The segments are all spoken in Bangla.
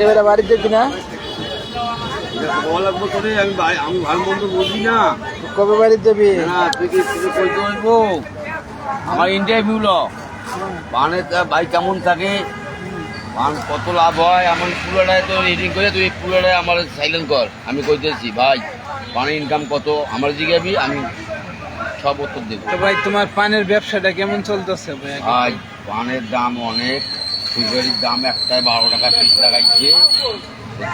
এবারে বাড়িতে কিনা আমি ভাই- আমি ভালো মন্দ না। কবে বাড়িতে যাবি? আমার ইন্টারভিউ ল। পানের ভাই কেমন থাকে? পান কত লাভ হয়? আমার পুরোটায় তো রিডিং করে তুই পুরোটায় আমার সাইলেন্ট কর। আমি কইতেছি ভাই পানের ইনকাম কত? আমার জিজ্ঞাবি আমি সব উত্তর দেবো। তো ভাই তোমার পানের ব্যবসাটা কেমন চলতেছে ভাই পানের দাম অনেক। সুগারির দাম একটাই বারো টাকা পিস লাগাইছে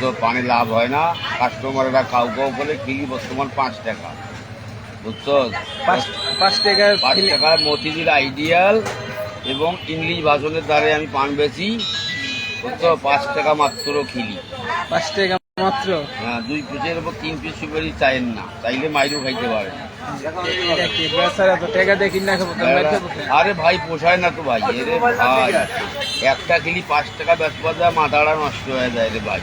তো পানে লাভ হয় না। কাস্টমাররা খাও খাও বলে কিলি বর্তমান পাঁচ টাকা। বুঝছ? পাঁচ টাকার পাঁচ টাকায় মতিঝিল আইডিয়াল এবং ইংলিশ ভাষণের দ্বারে আমি পান বেশি বুঝছ? পাঁচ টাকা মাত্র খিলি পাঁচ টাকা মাত্র? হ্যাঁ দুই পিসের উপর তিন পিস সুগারি চাইেন না। চাইলে মাইরও খাইতে পারে আরে ভাই পোষায় না তো ভাই এরে ভাই। একটা কিলি পাঁচ টাকা বেচবা যায় মাথাটা নষ্ট হয়ে যায় রে ভাই।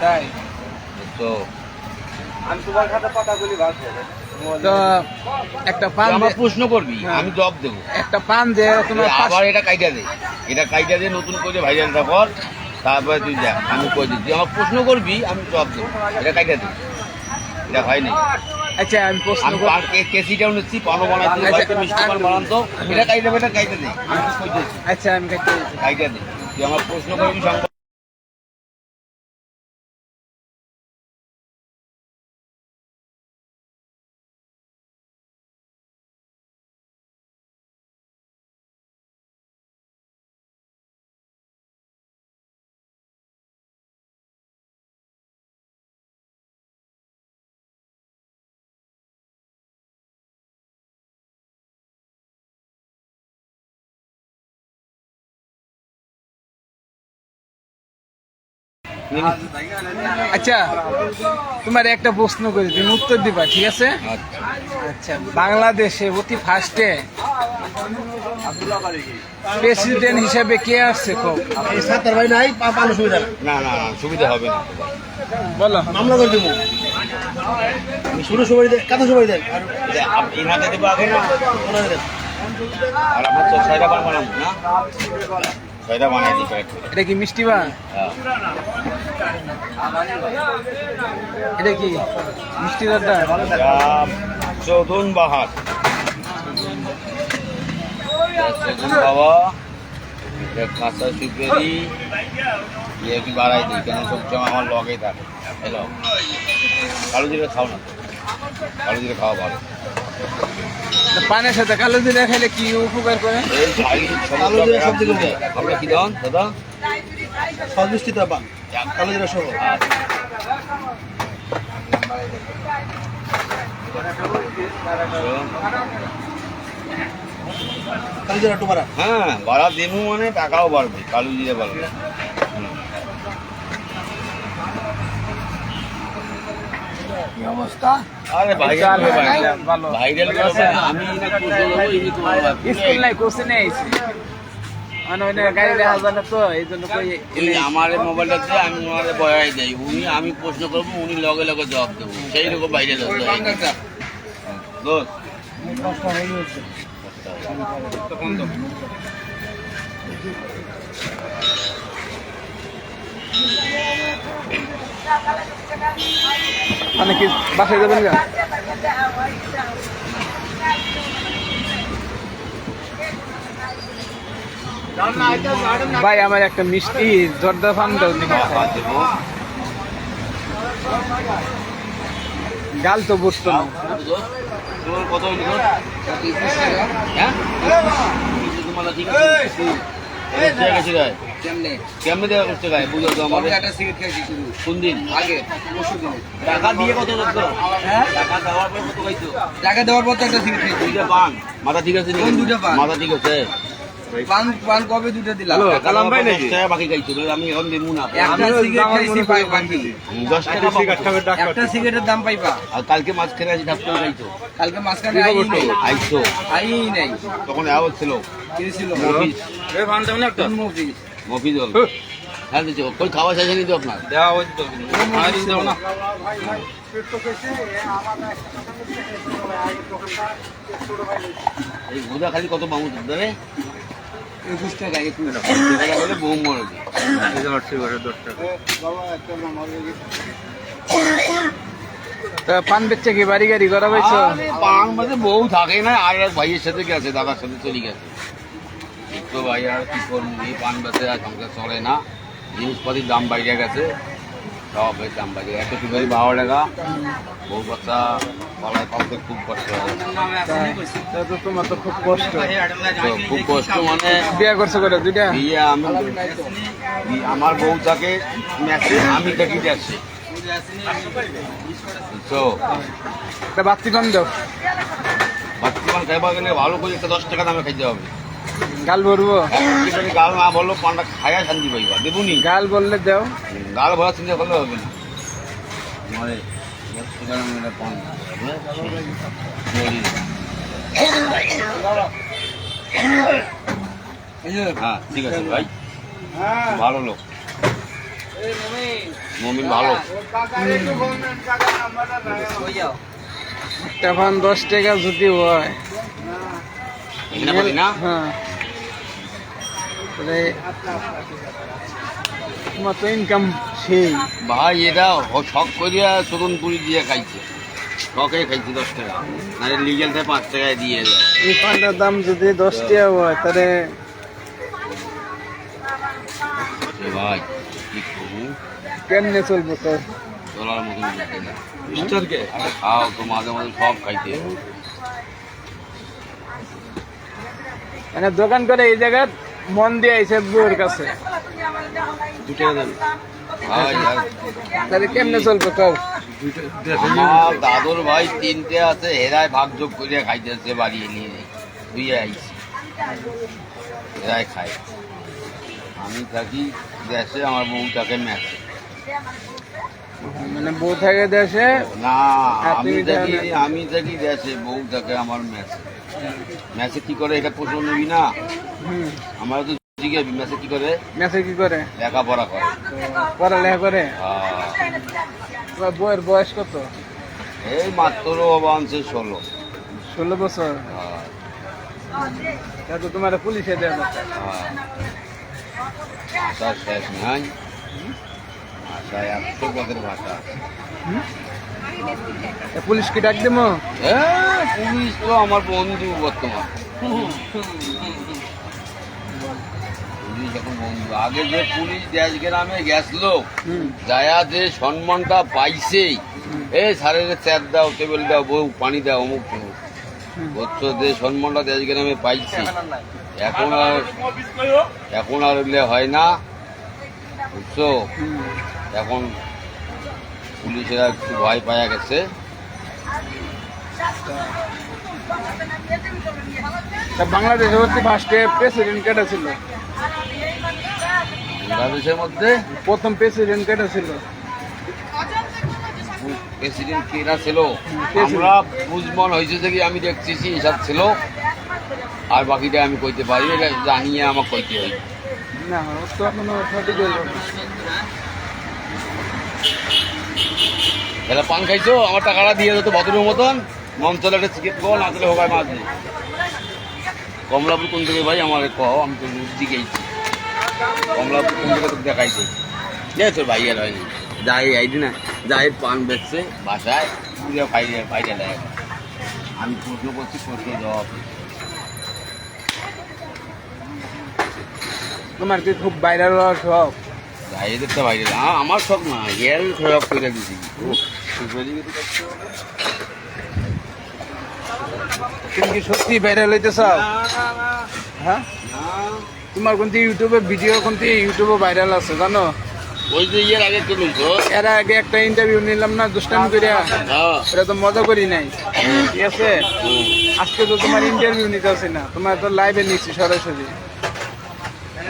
তাই? তো তো একটা পান আমার প্রশ্ন করবি হ্যাঁ। আমি জব দেবো। একটা পান যে তোমার আবার এটা কাইটা দে। এটা কাইটা নতুন করে ভাইরালটা কর তারপরে তুই দেখ আমি কই দিই। তুই আমার প্রশ্ন করবি আমি জব দেবো। এটা কাইটা দে। এটা হয়নি আচ্ছা আমি প্রশ্ন কেসিটাও নিচ্ছি পানও বানাচ্ছি বাড়িতে মিষ্টি পান বানান তো এটা কাইটা এটা কাইটা দে। আচ্ছা আমি কাটতে দিচ্ছি। কাইটা তুই আমার প্রশ্ন করবি আচ্ছা তোমার একটা প্রশ্ন করি তুমি উত্তর দিবা ঠিক আছে? আচ্ছা বাংলাদেশে অতি ফার্স্টে প্রেসিডেন্ট হিসেবে কে আসছে খুব ভাই নাই পা সুবিধা না না না না সুবিধা হবে না। বলো। মামলা করে দেবো। শুরু সবাই দেন কাঁথা সবাই দেন আর আগে না? আর আমার তো বানাবো না? ছয়টা বানাই দিই এটা কি মিষ্টি বা হ্যাঁ। এটা কি? মিষ্টি দাদা? এটা চৌধন বাহার। চৌধন বাবা কাঁচা সুপেরি। ইয়ে কি বাড়াই দিই কেন সবসময় আমার লগেই থাকে। হ্যালো কালো জিরে খাও না। কালো জিরে খাওয়া ভালো। পানের সাথে কালো জিরা খেলে কি উপকার করে? এই ভাই কালো জিরে সব থেকে ভালো। কি দাম দাদা? সব পান। কালো জিরা সহ। কালো জিরা একটু বাড়া হ্যাঁ বাড়া দেবো মানে টাকাও বাড়বে কালো জিরে বাড়বে। আরে ভাইরাল ভালো, ভাইরাল ভালো। ভাইরাল আমি স্কুল নাই কোচিং নেই মানে আমার আমি ওনারে বয়াই দেই। উনি আমি প্রশ্ন করব উনি লগে লগে জবাব দেবো। সেই রকম ভাইরাল হচ্ছে মানে কি বাসায় যাবেন গা ভাই আমার একটা মিষ্টি জর্দা ফান। হ্যাঁ, গাল তো বুঝতো না। কত হইল হ্যাঁ তোমার ঠিক আছে গায়ে কেমনে দেওয়া করতে গায়ে? বুঝো তো আমাদের। কোন দিন? আগে টাকা দিয়ে কত করত টাকা দেওয়ার পর কত খাইছো টাকা দেওয়ার পর তো একটা সিগারেট দুইটা পান। মাথা ঠিক আছে কোন দুইটা পান? মাথা ঠিক আছে? পান পান কবে দুটো দিলাম? কালাম ভাই নাকি? বাকি খাইছো আমি এখন দেবো না। একটা সিগারেট খাইছি পাই বাকি। দশ টাকা পাবো। একটা সিগারেটের দাম পাইবা? আর কালকে মাছ খেলে আছি খাইছো? কালকে মাঝখানে আই নাই। আইছো। আই নাই। তখন আওয়াজ ছিল। কিনেছিল মফিজ কোন মুভি? মফিজল হ্যাঁ। দিচ্ছি কই খাওয়া শেষ হয়নি তো আপনার? এই ভুদা খালি কত মামু দেবে একুশ টাকা একুশ বলে বউ মরে তা পান বেচছে কি? বাড়ি গাড়ি করা আরে পান বউ থাকে না আর এক ভাইয়ের সাথে গেছে দাদার সাথে চলে গেছে। তো ভাই আর কি করব? এই পান বেচে আর সংসার চলে না। জিনিসপাতির দাম বাইরে গেছে। সব এর দাম বাইরে এত টিকারি বারো টাকা। বউ বাচ্চা পালায় পালতে খুব কষ্ট তো তোমার তো খুব কষ্ট। তো খুব কষ্ট মানে বিয়া করছ করে দুইটা? বিয়ে আমি আমার বউ থাকে আমি থাকি দেশে তো তা বাচ্চি পান দাও। বর্তমান খাইবা গেলে ভালো করে একটা দশ টাকা দামে খাইতে হবে। গাল ভরবো। গাল না বলল পানটা খায়া শান্তি পাইবা। দেবুনি? গাল বললে দেও। গাল ভরা চিন্তা করলে হবে না। মানে হ্যাঁ? ঠিক আছে ভাই। ভালো লোক। মমিন ভালো। পান দশ টাকা যদি হয়। না? হ্যাঁ। তাহলে তোমার তো ইনকাম সেই। ভাই এটা শখ করিয়া পুরি দিয়ে খাইছে। শখে খাইছে দশ টাকা। নাহলে লিগেল থেকে পাঁচ টাকায় দিয়ে এই পানটার দাম যদি দশ টাকা হয় তাহলে এ ভাই কি করব? কেমনে চলবো তো? চলার মতন খাও তো মাঝে মাঝে সব খাইতে মানে দোকান করে এই জায়গায় মন দিয়ে আইসে বউর কাছে। তাহলে কেমনে চলবে কও? দাদুর ভাই তিনটে আছে হেরায় ভাগ যোগ করিয়া খাইতেছে বাড়ি নিয়ে ধুয়ে আইছি। হেরায় খায়। আমি থাকি দেশে আমার বউ থাকে ম্যাচে। মানে বউ থাকে দেশে না আমি থাকি আমি থাকি দেশে বউ থাকে আমার ম্যাচে। ম্যাচে কি করে? এটা প্রশ্ন নিবি না? আমার তো জিজ্ঞাসা ম্যাচে কি করে? মেসে কি করে? লেখাপড়া করে। পড়ালেখা করে? তোমার বউয়ের বয়স কত? এই মাত্র অবাঞ্চে ষোলো। ষোলো বছর? আহ, তা তো তোমার পুলিশে দেওয়া। ভাষার শেষ নাই ভাষায় একশো পদের ভাষা। পুলিশ কি ডাক দেবো এ, পুলিশ তো আমার বন্ধু বর্তমান। পুলিশ এখন বন্ধু। আগে যে পুলিশ দেশ গ্রামে গেছিল যায়া যে সম্মানটা পাইছে এ সারের চেয়ার দাও টেবিল দাও বউ পানি দাও অমুক। বুঝছ যে সম্মানটা দেশ গ্রামে পাইছে। এখন আর এখন আর হয় না বুঝছ? এখন পুলিশেরা একটু ভয় পাওয়া গেছে। বাংলাদেশে হচ্ছে ফার্স্টে প্রেসিডেন্ট কেটা ছিল? বাংলাদেশের মধ্যে প্রথম প্রেসিডেন্ট কেটা ছিল? প্রেসিডেন্ট কেরা ছিল? ছিল? আমরা বুঝমন হয়েছে যে কি আমি দেখছি হিসাব ছিল আর বাকিটা আমি কইতে পারি এটা জানিয়ে আমার কইতে হয় না তো এখনও সঠিক তাহলে পান খাইছো? আমার টাকাটা দিয়ে যেত ভদ্রের মতন। মন চলে একটা চিকেট কো না চলে হোকায় মাছ নেই। কমলাপুর কোন থেকে ভাই? আমার কও আমি তো রুজি গেছি কমলাপুর কোন থেকে তোকে দেখাইছে? যে তোর ভাই আর হয়নি। যাই আইডি না, যাই পান বেচছে, বাসায়। পুজো ফাইলে ফাইলে দেয় আমি প্রশ্ন করছি প্রশ্ন জবাব তোমার কি খুব ভাইরাল হওয়ার শখ বাইরে আমার সব না এর সব করে দিছি। তুমি কি সত্যি ভাইরাল হইতে চাও? হ্যাঁ? তোমার কোনটি ইউটিউবে ভিডিও কোনটি ইউটিউবে ভাইরাল আছে জানো? ওই যে ইয়ের আগে তো এর আগে একটা ইন্টারভিউ নিলাম না দুষ্টামি করিয়া? এটা তো মজা করি নাই। ঠিক আছে? আজকে তো তোমার ইন্টারভিউ নিতে আসি না তোমার তো লাইভে নিচ্ছি সরাসরি।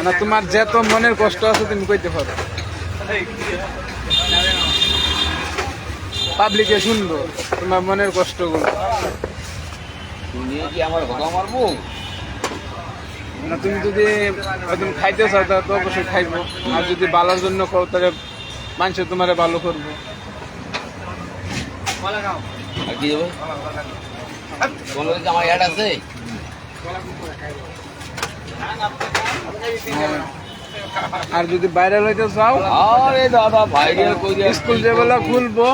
না, তোমার যত মনের কষ্ট আছে তুমি কইতে পারো। পাবলিকে শুনব তোমার মনের কষ্টগুলো। কি না, তুমি যদি খাইতে চাও, তাহলে তো অবশ্যই খাইবো। আর যদি ভালোর জন্য করো তাহলে মানুষ তোমারে ভালো করব। আর কি আমার আছে। আর যদি ভাইরাল হইতে চাও আরে দাদা ভাইরাল করে স্কুল যেগুলো খুলবো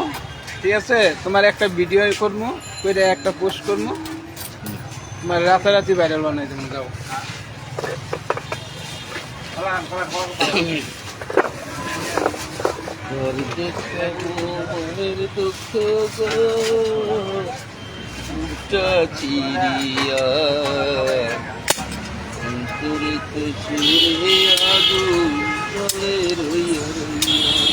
ঠিক আছে? তোমার একটা ভিডিও করব করে একটা পোস্ট করব তোমার রাতারাতি ভাইরাল বানাই তুমি যাও। চিড়িয়া। অন্তরিত সুরে আগুন জলে রইয়া রইয়া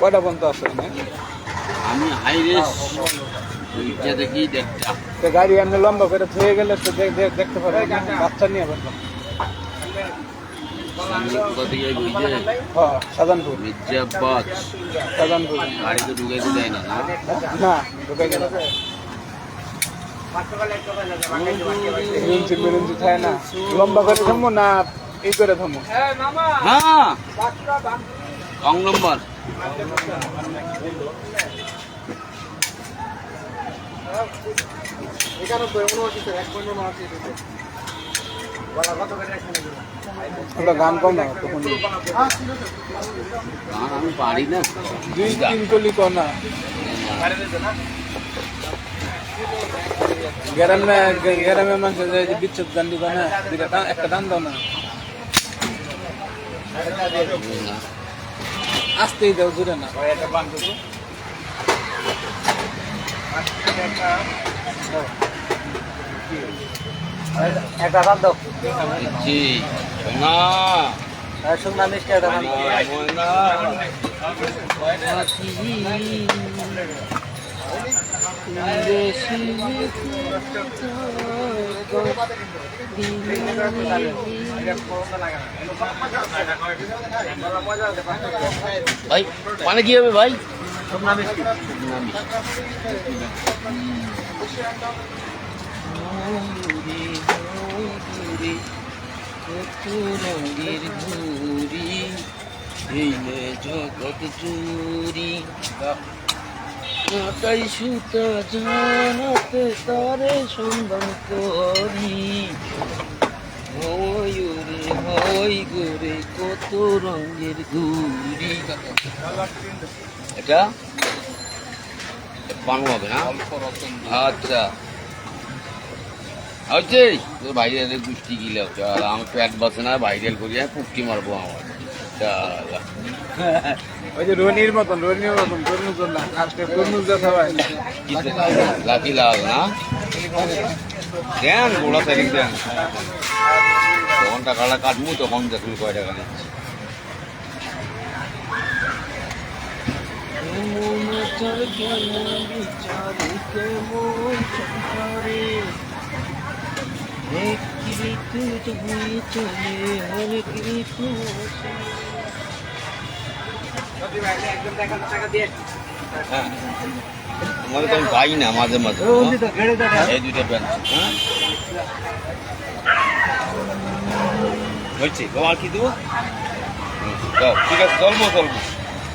কয়টা পর্যন্ত আছে আমি হাই রেস দুইটা দেখি দেড়টা। তো গাড়ি এমনি লম্বা করে থয়ে গেলে তো দেখ- দেখ- দেখতে পারবে না। বাচ্চা নিয়ে পারবে হ্যাঁ সাজানপুর। দেয় ঢুকে গেল। লম্বা করে থামবো না এই করে থামবো হ্যাঁ নম্বর ওটা গান কম না তখন গান আমি পারি না। দুই তিন কলি কর না। গ্রামে গ্রামে মানুষ যায় যে বিচ্ছেদ গান দিবা না দুইটা একটা টান দাও না। আসতেই দাও জুড়ে না। একটা দাও মিষ্টি একটা ময়না। ভাই মানে কি হবে ভাই? শুনলাম মিষ্টি রঙের ঘুরি নে জগৎ চুরি কাটাই সুতা জানাতে তারে সন্ধান করি ময়ূরে হয় গোরে কত রঙের ঘুরি এটা বানু হবে না? আচ্ছা। হচ্ছে তোর ভাইরালের গুষ্টি গিলে চল আমার পেট বসে না ভাইরাল করি আমি পুটকি মারবো আমার। চল ওই যে রনির মতন রনির মতন তরমুজ না তরমুজ দেখা লাকি লাল না? দেন গোড়া তারিখ দেন। যখন টাকাটা কাটবো তখন দেখুন কয় টাকা নিচ্ছে আমাদের তো আমি পাই না, মাঝে মাঝে। এই দুইটা প্যান্ট হ্যাঁ হয়েছে আর কি দেবো ঠিক আছে চলবো চলবো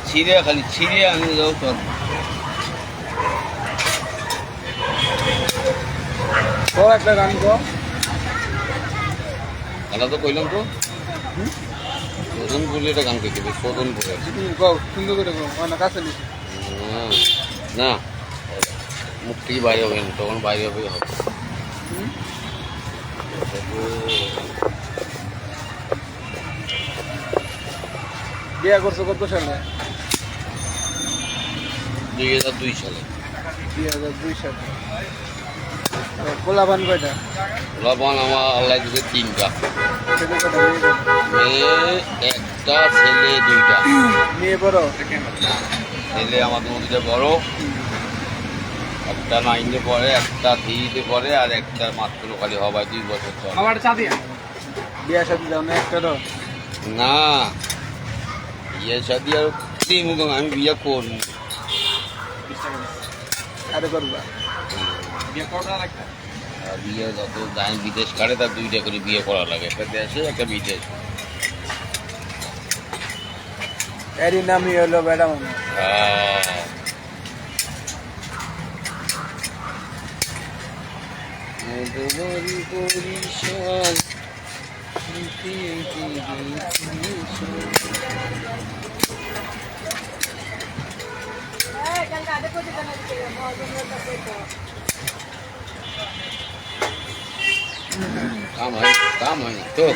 ছিঁড়ে খালি ছিঁড়ে আমি যাও তো একটা গান দাদা তো কইলাম তো। সদনপুরে একটা গান কইতে সদনপুরে গো সুন্দর করে না কাছে না মুখ থেকে বাইরে হবে না তখন বাইরে হবে হবে। বিয়ে করছ কত সালে? দুই হাজার দুই সালে। দুই হাজার দুই সালে। পোলাপান কয়টা? লবণ আমার আল্লাহ দিতে তিনটা। মেয়ে একটা ছেলে দুইটা। মেয়ে বড়? ছেলে আমাদের মধ্যে বড়। একটা নাইনে পড়ে একটা থ্রিতে পড়ে আর একটা মাত্র খালি হবাই দুই বছর চলে। বিয়া সাথে যাও না একটারও? না। বিয়ে শাদি আর আমি বিয়ে করব। আরে করবা। আর বিয়ে যত যাই বিদেশ কাটে তার দুইটা করে বিয়ে করা লাগে। একটা দেশে একটা বিদেশ। এরই নামই হলো ম্যাডাম। আহ, কাম হয় তো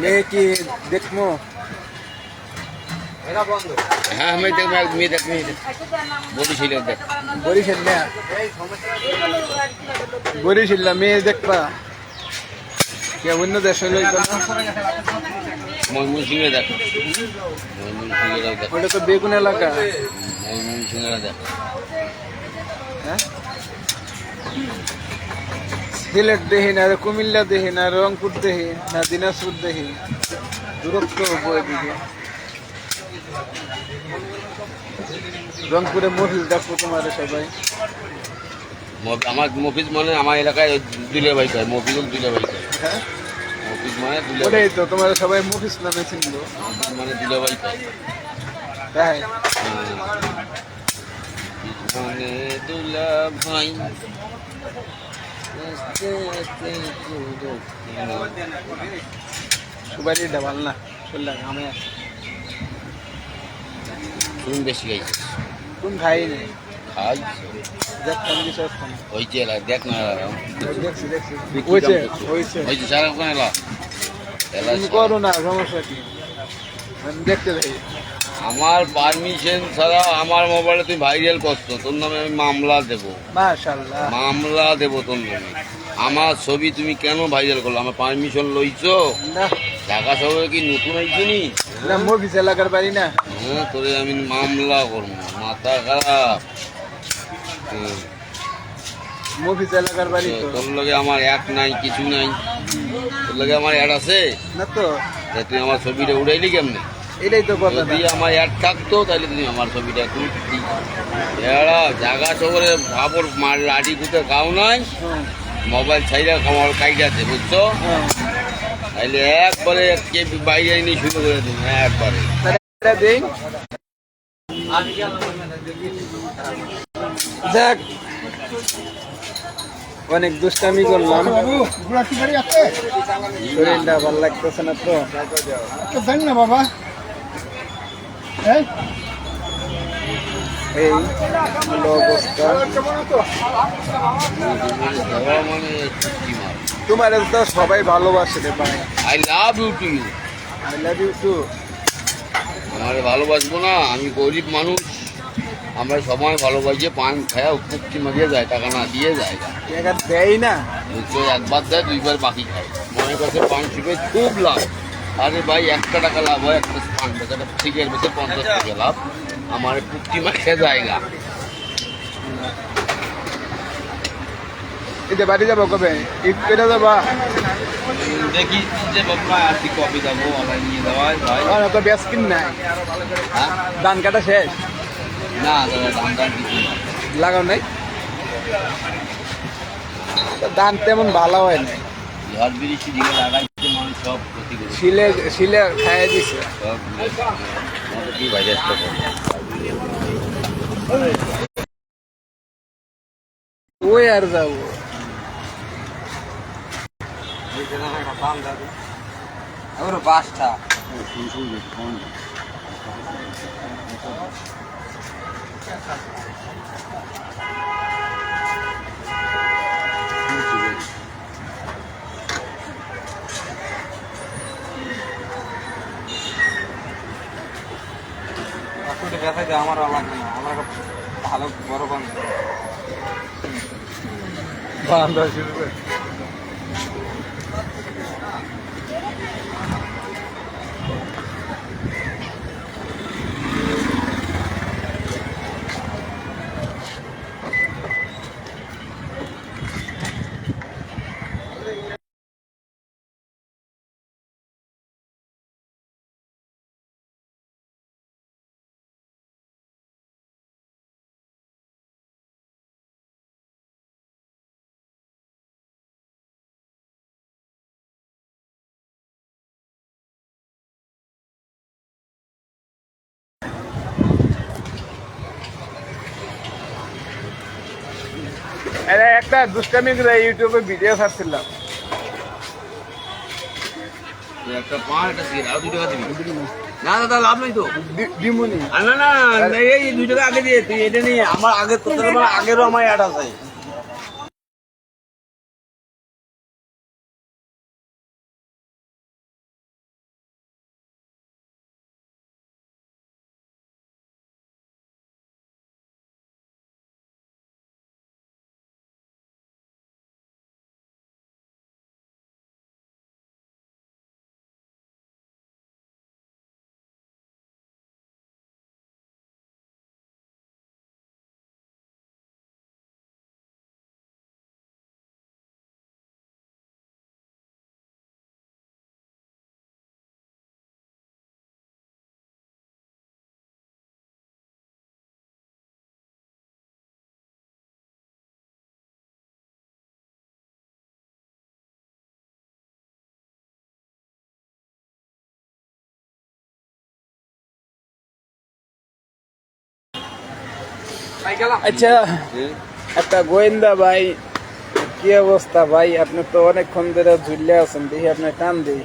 মেয়ে কি দেখব। হ্যাঁ আমি দেখ মেয়ে দেখ মেয়ে দেখ। বরিশাল দেখ। বরিশাল না বরিশাল না মেয়ে দেখবা। কে অন্য দেশ হইল ময়মনসিংহে দেখ। ময়মনসিংহেরাও দেখ। ওটা তো বেগুন এলাকা। ময়মনসিংহেরা দেখ। হ্যাঁ? সিলেট দেহি না কুমিল্লা দেহি না রংপুর দেহি না দিনাজপুর দেহি দূরত্ব বয়ে দিকে। রংপুরে মহিল দেখব তোমার সবাই। আমার মফিজ মানে আমার এলাকায় দুলে ভাই কয় মফিজুল দুলে ভাই কয়। হ্যাঁ? ওটাই তো তোমার সবাই মুফিস নামে চিনলো মানে দুলে ভাই তাই? মানে দুলা ভাই আস্তে আস্তে পুরো সুপারিটা ভালো না শুনলাম আমি তুমি বেশি খাইছিস কোন খাই নেই। খাই দেখ দেখ না দেখছি দেখছি। সারা তুমি করো না সমস্যা কি? আমি দেখতে থাকি আমার পারমিশন ছাড়া আমার মোবাইলে তুই ভাইরাল করছ তোর নামে আমি মামলা দেবো। মামলা দেবো তোর নামে। আমার ছবি তুমি কেন ভাইরাল করল? আমার পারমিশন লইছো? ঢাকা শহরে কি নতুন আইছো নি? মুভিস এলাকার বাড়ি না। হ্যাঁ তোরে আমি মামলা করব মাথা খারাপ। হ্যাঁ, মুভিস এলাকার বাড়ি তো। তোর লগে আমার এক নাই কিছু নাই। তোর লগে আমার অ্যাড আছে? না তো। তুই আমার ছবিটা উড়াইলি কেমনে? এটাই তো কথা যদি আমার অ্যাড থাকতো তাহলে তুমি আমার ছবিটা এখন এরা জায়গা শহরে ভাবর মার লাঠি কুতে খাও নাই। মোবাইল ছাইরা খাওয়ার কাইটাছে বুঝছ। তাইলে একবারে কে বাইরে নিয়ে শুরু করে দিন একবারে। তাহলে যাক অনেক দুষ্টামি করলাম। শরীরটা ভালো লাগতেছে না তো। দেন না বাবা। এই। অবস্থা। মানে তোমার তো সবাই ভালোবাসে রে ভাই। I love you too you I love you too আমারে ভালোবাসবো না আমি গরিব মানুষ। আমরা সময় ভালোবাসি পান খায়া উপভুক্তি মারিয়ে যায় টাকা না দিয়ে যায়। টাকা দেয় না। বুঝছ একবার দেয় দুইবার বাকি খায়। মনে করছে পান শিপে খুব লাভ। আরে ভাই একটা টাকা লাভ হয় একটা পান বেচাটা সিগারেট বেচে পঞ্চাশ টাকা লাভ। আমার পুক্তি মাখে জায়গা। যে বাড়ি যাব কবে? করে যাবা? দেখি যে বাবা আর কি কবে যাব আমার নিয়ে যাওয়ায় ভাই আর তো ব্যাস কিন নাই। হ্যাঁ? ধান কাটা শেষ? না দাদা দাম দাম লাগাও নাই? ধান তেমন ভালো হয় না ঝড় বৃষ্টি দিকে লাগাইছে মানুষ সব ক্ষতি করে শিলে শিলে খাইয়ে দিছে। সব কি বাজার ওই আর যাব পাঁচটা আমার লাগবে না। আমার ভালো বড় বান্ধব বানান এটা একটা দুষ্টামি করে ইউটিউবে ভিডিও ছাড়ছিলাম। একটা পান একটা সিগারেট আর দুই টাকা দিবি। না দাদা লাভ নাই তো। দিমুনি। না না এই দুই টাকা আগে দিয়ে তুই এটা নিয়ে আমার আগে তোর আগেরও আমার অ্যাড আছে। আচ্ছা একটা গোয়েন্দা ভাই কি অবস্থা ভাই? আপনি তো অনেকক্ষণ ধরে ঝুললে আছেন দেখি আপনি টান দিই।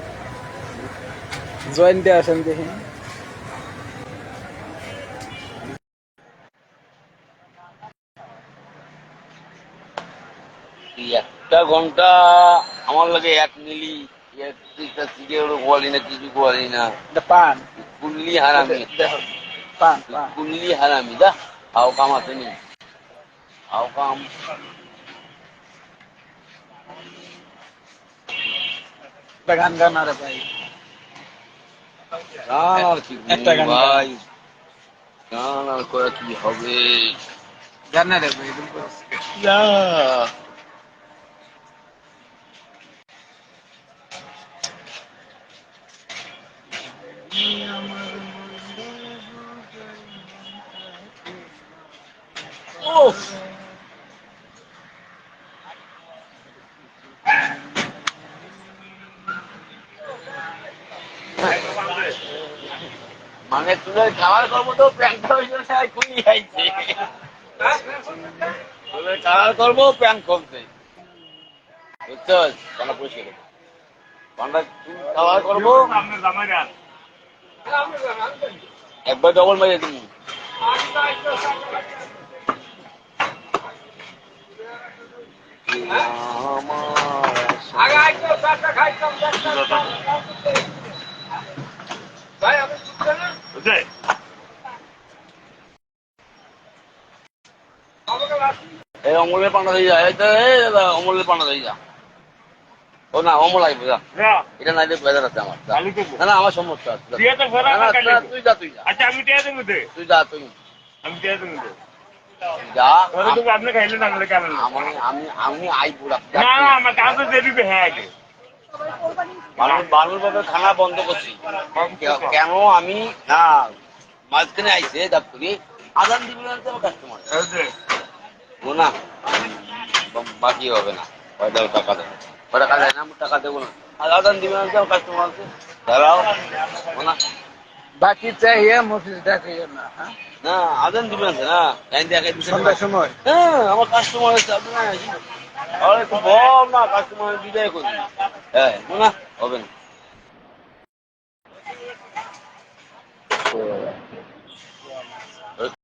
জয়েন্টে আসেন দেখি। একটা ঘণ্টা আমার লাগে এক মিলি একটা সিগারেট বলি না কিছু না। পান। কুল্লি হারামি। পান। কুল্লি হারামি দা। হাও কাম আছে নি হাও কাম একটা গান গান আরে ভাই গান আর কি একটা গান গাও। ভাই গান আর করে কি হবে গান না রে ভাই এরকম করে। উফ মানে তুই খাবার করব তো হয়েছে খুলি খাইছে। তুই খাবার করব প্যান্ট কমছে বুঝছ? পান্ডা পরিষ্কার। পান্ডা তুই খাবার? করব একবার ডবল মেরে দিন এই অমলের পান্ডা দিয়ে যা দাদা অমলের পান্ডা দিয়ে যা। ও না অমল আসবে যা। এটা নাইলে বেজার আছে আমার। না না আমার সমস্যা আছে তুই যা তুই যা। আচ্ছা আমি তুই যা তুই। আমি আমি খানা বন্ধ করছি। কেন আমি? না মাঝখানে আদান দিবি না কাস্টমার ও না। বাকি হবে না। টাকা দেবো টাকা দেয় না আমি টাকা দেবো না। আর আদান দিবি না কাস্টমার আছে দাঁড়াও। না। বাকি চাই মফিস ডাকিও না হ্যাঁ? না আদান দিবেন না লাইন দিয়ে দিতে সন্ধ্যার সময়? হ্যাঁ আমার কাস্টমার আছে আপনি না আরে একটু বল না কাস্টমার বিদায় করি হ্যাঁ না হবে না।